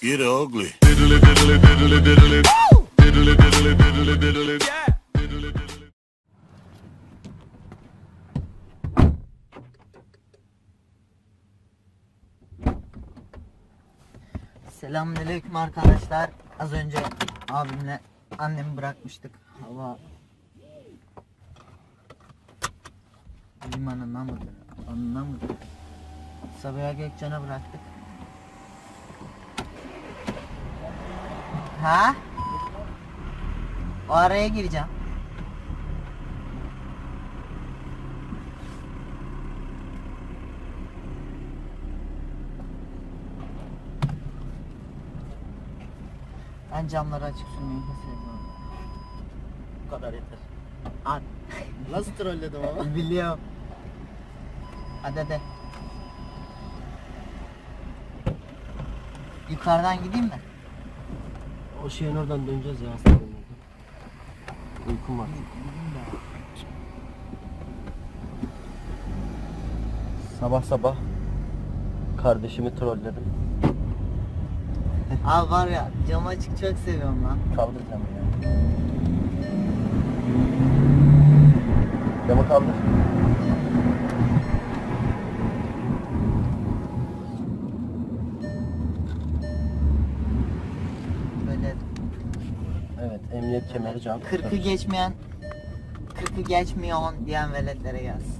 Get ugly. Selamünaleyküm arkadaşlar. Az önce abimle annemi bırakmıştık. Hava limanına mıdır? Anına mıdır? Sabiha Gökçen'e bıraktık. Ha? O araya gireceğim. Ben camları açık sürmeyi seviyorum. Bu kadar yeter. Hadi. Nasıl trolledim ama? Biliyorum. Hadi hadi. Yukarıdan gideyim mi? O şeyin oradan döneceğiz ya hastanın oradan. Uykum var. Sabah sabah kardeşimi trolledim. Abi var ya cam açık çok seviyorum lan. Kaldıracağım ya. Camı kaldır. Emniyet kemeri cam. 40'ı geçmeyen 40'ı geçmiyor diyen veletlere gelsin.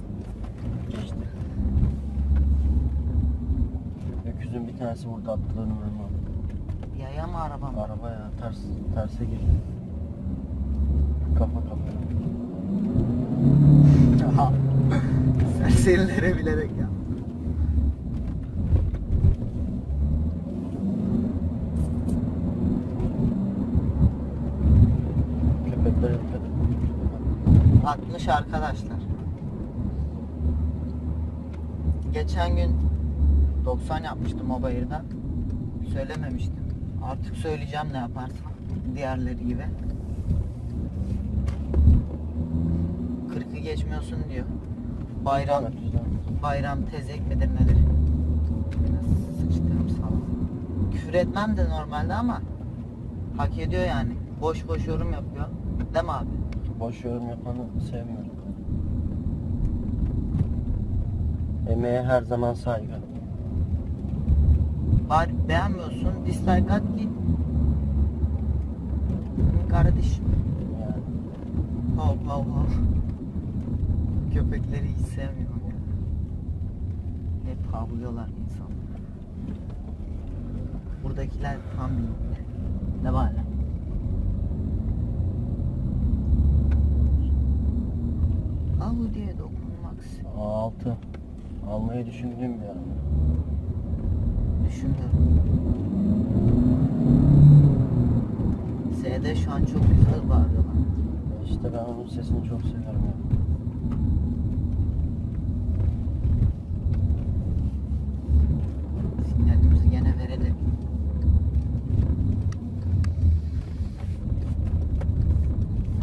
geçti. Öküzün bir tanesi burada attığını vurma. Yaya mı araba mı? Araba ya ters terse girdi. Kafa kafaya. Aha. Serserilere bilerek ya. 60 arkadaşlar. Geçen gün 90 yapmıştım o bayırda. Söylememiştim. Artık söyleyeceğim ne yaparsam. Diğerleri gibi. 40'ı geçmiyorsun diyor. Bayram bayram tezek midir nedir? Sıçtım salak. Küfür etmem de normalde ama hak ediyor yani. Boş boş yorum yapıyor. Değil mi abi? Boş yorum yapanı sevmiyorum. Emeğe her zaman saygı. Bari beğenmiyorsun, dislike at git. Kardeşim. Yani hav hav. Köpekleri hiç sevmiyorum ya. Hep havlıyorlar insanlar. Buradakiler tam bilinçli. Ne var lan? A6 almayı düşündüğüm bir araba. düşünüyorum. S'de şu an çok güzel bağırıyorlar. İşte ben onun sesini çok seviyorum ya. Sinyalimizi gene verelim.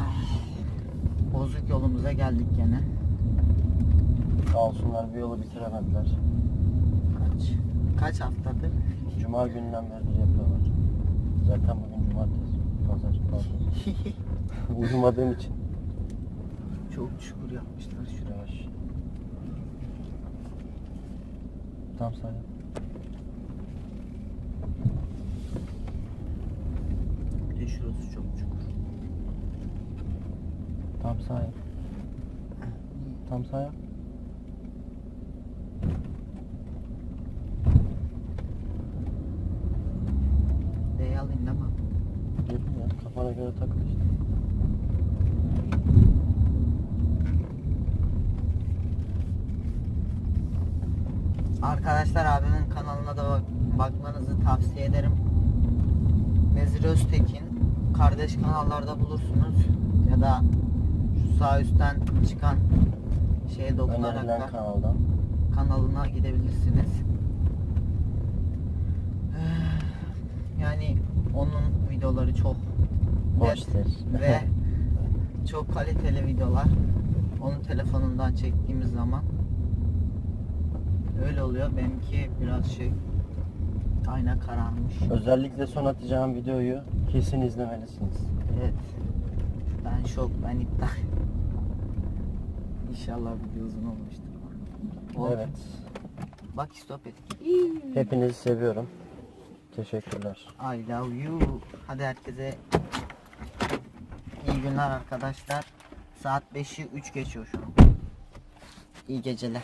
Ah, Bozuk yolumuza geldik gene. Sağ olsunlar bir yolu bitiremediler. Kaç kaç haftadır? Cuma gününden beri yapıyorlar. Zaten bugün cumartesi. Pazar, pardon. Uyumadığım için. Çok çukur yapmışlar şuraya. Yavaş. Tam sağ yap. Bir de şurası çok çukur. Tam iyi. Tam sağ alayım değil mi? Gelin ya kafana göre takıl işte. Arkadaşlar abimin kanalına da bak- bakmanızı tavsiye ederim. Vezir Öztekin kardeş kanallarda bulursunuz ya da şu sağ üstten çıkan şeye dokunarak Önerilen da kanaldan. kanalına gidebilirsiniz. Eh, Yani onun videoları çok Hoştur. ve çok kaliteli videolar. Onun telefonundan çektiğimiz zaman öyle oluyor. Benimki biraz şey ayna kararmış. Özellikle son atacağım videoyu kesin izlemelisiniz. Evet. Ben şok, ben iptal. İnşallah video uzun olmuştur. Oh, Evet. Bak stop et. Hepinizi seviyorum. Teşekkürler. I love you. Hadi herkese iyi günler arkadaşlar. Saat 5'i 3 geçiyor şu an. İyi geceler.